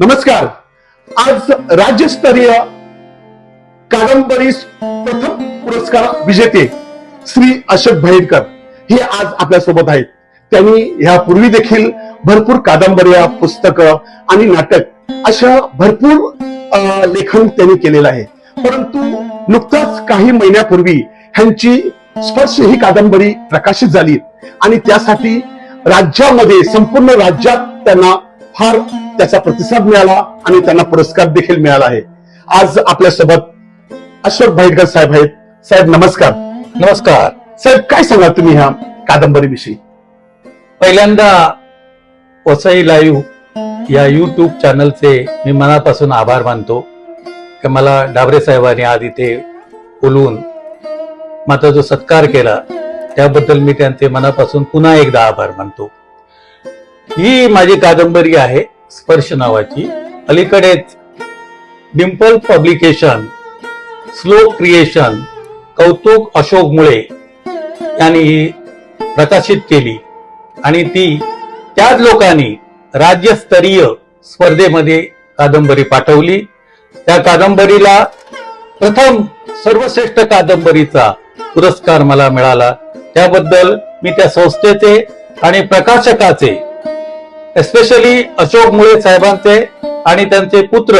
नमस्कार. आज राज्यस्तरीय कादंबरी प्रथम पुरस्कार विजेते श्री अशोक भाईरकर हे आज आपल्यासोबत आहेत. त्यांनी ह्यापूर्वी देखील भरपूर कादंबऱ्या पुस्तकं आणि नाटक अशा भरपूर अं, लेखन त्यांनी केलेलं आहे. परंतु नुकताच काही महिन्यापूर्वी ह्यांची स्पर्श ही कादंबरी प्रकाशित झाली आणि त्यासाठी राज्यामध्ये संपूर्ण राज्यात त्यांना फार त्याचा प्रतिसाद मिळाला आणि त्यांना पुरस्कार देखील मिळाला आहे. आज आपल्यासोबत अशोक भाईटकर साहेब आहेत. साहेब नमस्कार. नमस्कार. साहेब काय सांगा तुम्ही ह्या कादंबरीविषयी? पहिल्यांदा वसई लाईव्ह या युट्यूब चॅनलचे मी मनापासून आभार मानतो. की मला डाबरे साहेबांनी आज इथे बोलवून माझा जो सत्कार केला त्याबद्दल मी त्यांचे मनापासून पुन्हा एकदा आभार मानतो. ही माझी कादंबरी आहे स्पर्श नावाची. अलीकडेच डिम्पल पब्लिकेशन स्लो क्रिएशन कौतुक अशोक मुळे यांनी ही प्रकाशित केली. आणि ती त्याच लोकांनी राज्यस्तरीय स्पर्धेमध्ये कादंबरी पाठवली. त्या कादंबरीला प्रथम सर्वश्रेष्ठ कादंबरीचा पुरस्कार मला मिळाला. त्याबद्दल मी त्या संस्थेचे आणि प्रकाशकाचे एस्पेशली अशोक मुळे साहेबांचे आणि त्यांचे पुत्र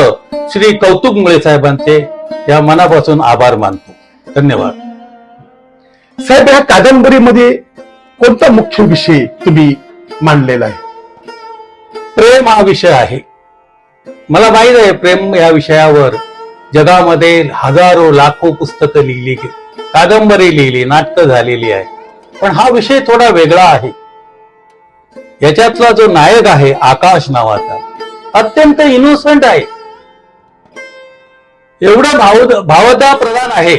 श्री कौतुक मुळे साहेबांचे या मनापासून आभार मानतो. धन्यवाद. साहेब ह्या कादंबरीमध्ये कोणता मुख्य विषय तुम्ही मांडलेला आहे? प्रेम हा विषय आहे. मला माहीत आहे प्रेम या विषयावर जगामध्ये हजारो लाखो पुस्तकं लिहिली कादंबरी लिहिली नाटकं झालेली आहे. पण हा विषय थोडा वेगळा आहे. याच्यातला जो नायक आहे आकाश नावाचा अत्यंत इनोसंट आहे. एवढा भाव भावता प्रधान आहे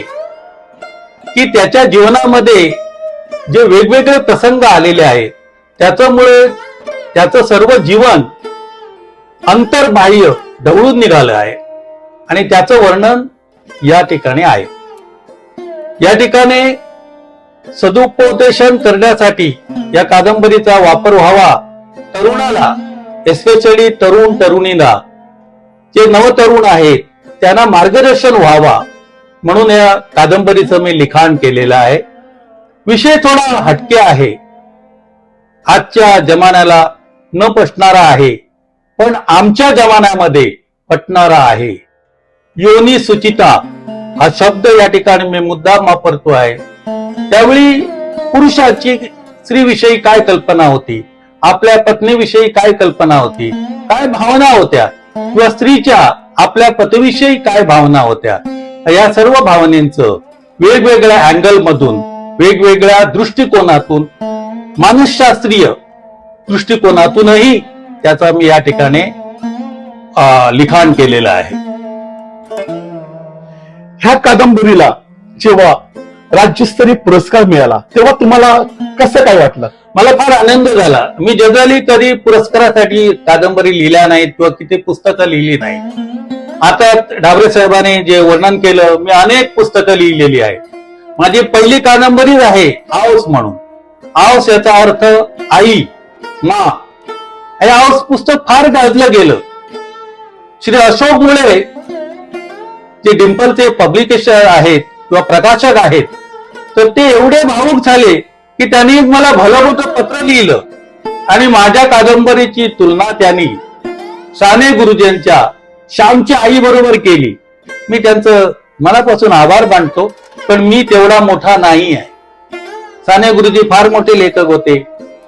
की त्याच्या जीवनामध्ये जे वेगवेगळे प्रसंग आलेले आहेत त्याच्यामुळे त्याचं सर्व जीवन अंतर्बाह्य ढवळून निघालं आहे. आणि त्याचं वर्णन या ठिकाणी आहे. या ठिकाणी सदुपदेशन करण्यासाठी या कादंबरीचा वापर व्हावा. तरुणाला एस्पेशली तरुण तरुणीला जे नवतरुण आहेत त्यांना मार्गदर्शन व्हावा. म्हणून या कादंबरीचं मी लिखाण केलेलं आहे. विषय थोडा हटके आहे. आजच्या जमान्याला न पटणारा आहे पण आमच्या जमान्यामध्ये पटणारा आहे. योनी सुचिता हा शब्द या ठिकाणी मी मुद्दाम वापरतो आहे. त्यावेळी पुरुषाची स्त्रीविषयी काय कल्पना होती? आपल्या पत्नीविषयी काय कल्पना होती? काय भावना होत्या? किंवा स्त्रीच्या आपल्या पतीविषयी काय भावना होत्या? या सर्व भावनेचं वेगवेगळ्या अँगल मधून वेगवेगळ्या दृष्टिकोनातून मानसशास्त्रीय दृष्टिकोनातूनही त्याचा मी या ठिकाणी अं, लिखाण केलेलं आहे. ह्या कादंबरीला जेव्हा राज्यस्तरीय पुरस्कार मिळाला. तेव्हा तुम्हाला कसं काय वाटलं? मला फार आनंद झाला. मी जनरली कधी पुरस्कारासाठी कादंबरी लिहिल्या नाहीत किंवा किती पुस्तकं लिहिली नाही आता डाबरे साहेबांनी जे वर्णन केलं मी अनेक पुस्तकं लिहिलेली आहे माझी पहिली कादंबरीच आहे आऊस म्हणून. आऊस याचा अर्थ आई मा. हे आऊस पुस्तक फार गाजलं गेलं. श्री अशोक मुळे जे डिम्पलचे पब्लिकेशन आहेत किंवा प्रकाशक आहेत तर ते एवढे भावूक झाले की त्यांनी मला भलं मोठं पत्र लिहिलं. आणि माझ्या कादंबरीची तुलना त्यांनी साने गुरुजींच्या श्यामच्या आई बरोबर केली. मी त्यांचं मनापासून आभार मानतो पण मी तेवढा मोठा नाही आहे. साने गुरुजी फार मोठे लेखक होते.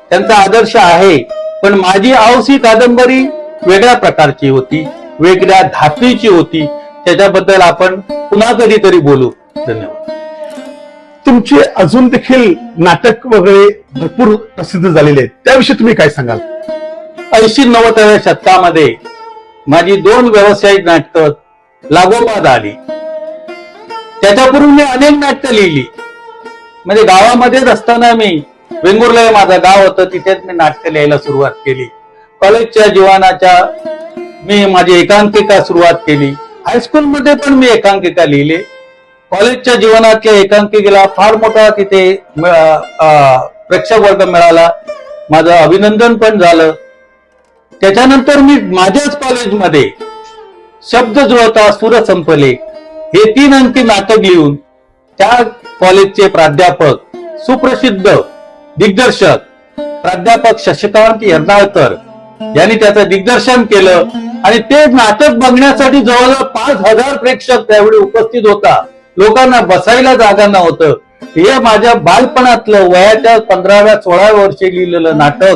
त्यांचा आदर्श आहे पण माझी आवसी कादंबरी वेगळ्या प्रकारची होती वेगळ्या धातूची होती. त्याच्याबद्दल आपण पुन्हा कधीतरी बोलू. धन्यवाद. तुमचे अजून देखील नाटक वगैरे भरपूर प्रसिद्ध झालेले आहेत. त्याविषयी तुम्ही काय सांगाल? ऐंशी नव्वदव्या शतकामध्ये माझी दोन व्यावसायिक नाटकं लागोपाद आली. त्याच्यापूर्वी मी अनेक नाटकं लिहिली. म्हणजे गावामध्येच असताना मी वेंगुर्ला माझं गाव होतं तिथेच मी नाटकं लिहायला सुरुवात केली. कॉलेजच्या जीवनाच्या मी माझी एकांकिका सुरुवात केली. हायस्कूलमध्ये पण मी एकांकिका लिहिली. कॉलेजच्या जीवनातल्या एकांकिकेला फार मोठा तिथे प्रेक्षक वर्ग मिळाला. माझं अभिनंदन पण झालं. त्याच्यानंतर मी माझ्याच कॉलेजमध्ये शब्द जुळता सुर संपले. हे तीन अंकी नाटक लिहून त्या कॉलेजचे प्राध्यापक सुप्रसिद्ध दिग्दर्शक प्राध्यापक शशिकांत यर्नाळकर यांनी त्याचं दिग्दर्शन केलं. आणि ते नाटक बघण्यासाठी जवळजवळ पाच हजार प्रेक्षक त्यावेळी उपस्थित होता. लोकांना बसायला जागा नव्हतं. हे माझ्या बालपणातलं वयाच्या पंधराव्या सोळाव्या वर्षी लिहिलेलं नाटक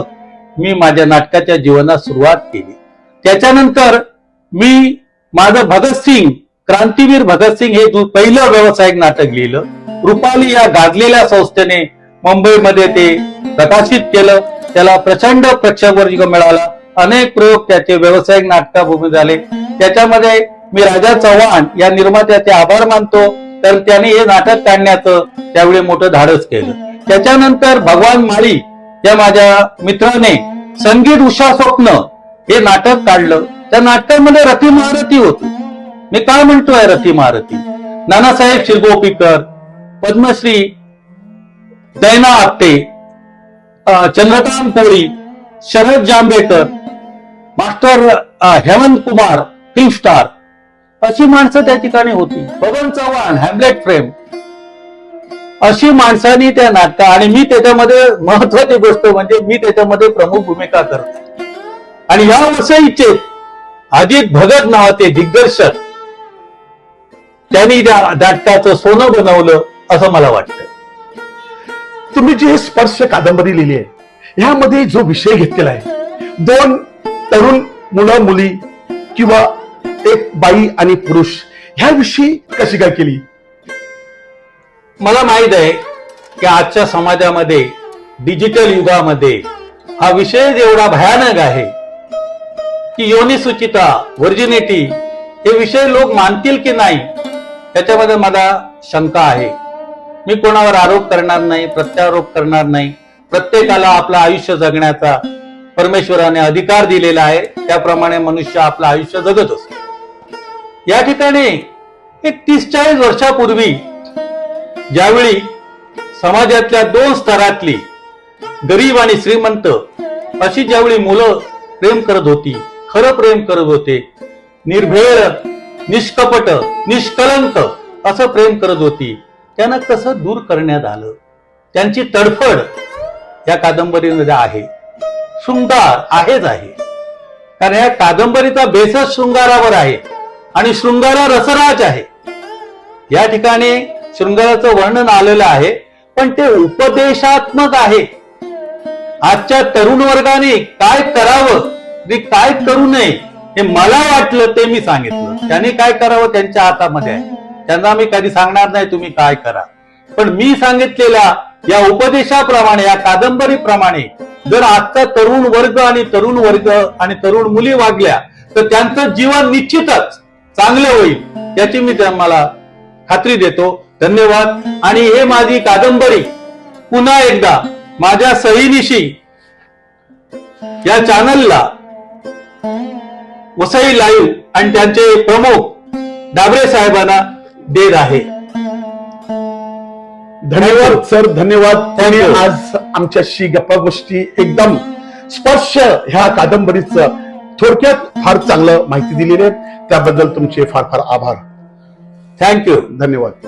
मी माझ्या नाटकाच्या जीवनात सुरुवात केली. त्याच्यानंतर मी माझं भगतसिंग क्रांतीवीर भगतसिंग हे पहिलं व्यावसायिक नाटक लिहिलं. रुपाली या गाजलेल्या संस्थेने मुंबईमध्ये ते प्रकाशित केलं. त्याला प्रचंड प्रेक्षकवर्ग मिळाला. अनेक प्रयोग त्याचे व्यावसायिक नाटकाभूमी झाले. त्याच्यामध्ये मी राजा चव्हाण या निर्मात्याचे आभार मानतो. तर त्याने हे नाटक काढण्याचं त्यावेळी मोठं धाडस केलं. त्याच्यानंतर भगवान माळी या माझ्या मित्राने संगीत उषा स्वप्न हे नाटक काढलं. त्या नाटकामध्ये रथी महारथी होती. मी काय म्हणतोय रथी महारथी Nanasaheb Shirgopikar Padmashri दैना Apte Chandrakant Koli Sharad Jambhekar master Hemant Kumar film star अशी माणसं त्या ठिकाणी होती. बबन चव्हाण हॅमलेट फ्रेम अशी माणसांनी त्या नाटका आणि मी त्याच्यामध्ये महत्वाची गोष्ट म्हणजे मी त्याच्यामध्ये प्रमुख भूमिका करतो. आणि या वसईचे अजित भगत नावाचे दिग्दर्शक त्यांनी त्या नाटकाचं सोनं बनवलं असं मला वाटतं. तुम्ही जी हे स्पर्श कादंबरी लिहिली आहे ह्यामध्ये जो विषय घेतलेला आहे दोन तरुण मुलं मुली किंवा एक बाई आणि पुरुष ह्याविषयी कशी काय केली? मला माहीत आहे की आजच्या समाजामध्ये डिजिटल युगामध्ये हा विषय एवढा भयानक आहे की योनिसुचिता व्हर्जिनिटी हे विषय लोक मानतील की नाही त्याच्यामध्ये मला शंका आहे. मी कोणावर आरोप करणार नाही प्रत्यारोप करणार नाही. प्रत्येकाला आपलं आयुष्य जगण्याचा परमेश्वराने अधिकार दिलेला आहे. त्याप्रमाणे मनुष्य आपलं आयुष्य जगत असतो या ठिकाणी एक तीस चाळीस वर्षापूर्वी ज्यावेळी समाजातल्या दोन स्तरातली गरीब आणि श्रीमंत अशी ज्यावेळी मुलं प्रेम करत होती खरं प्रेम करत होते निर्भेळ निष्कपट निष्कलंक असं प्रेम करत होती त्यांना कसं दूर करण्यात आलं? त्यांची तडफड या कादंबरीमध्ये आहे. शृंगार आहेच आहे. कारण या कादंबरीचा बेसच शृंगारावर आहे. आणि शृंगारा रसराज आहे. या ठिकाणी शृंगाराचं वर्णन आलेलं आहे पण ते उपदेशात्मक आहे. आजच्या तरुण वर्गाने काय करावं आणि काय करू नये हे मला वाटलं ते मी सांगितलं. त्यांनी काय करावं त्यांच्या हातामध्ये आहे. त्यांना मी कधी सांगणार नाही तुम्ही काय करा. पण मी सांगितलेल्या या उपदेशाप्रमाणे या कादंबरीप्रमाणे जर आजचा तरुण वर्ग आणि तरुण वर्ग आणि तरुण मुली वागल्या तर त्यांचं जीवन निश्चितच चांगलं होईल याची मी मला खात्री देतो. धन्यवाद. आणि हे माझी कादंबरी पुन्हा एकदा माझ्या सहीनिशी या चॅनलला वसई लाईव्ह आणि त्यांचे प्रमुख डाबरे साहेबांना देत आहे. धन्यवाद सर धन्यवाद. त्यांनी. आज आमच्याशी गप्पा गोष्टी एकदम स्पर्श ह्या कादंबरीचं थोडक्यात फार चांगलं माहिती दिलेली आहे त्याबद्दल तुमचे फार फार आभार. थँक्यू धन्यवाद.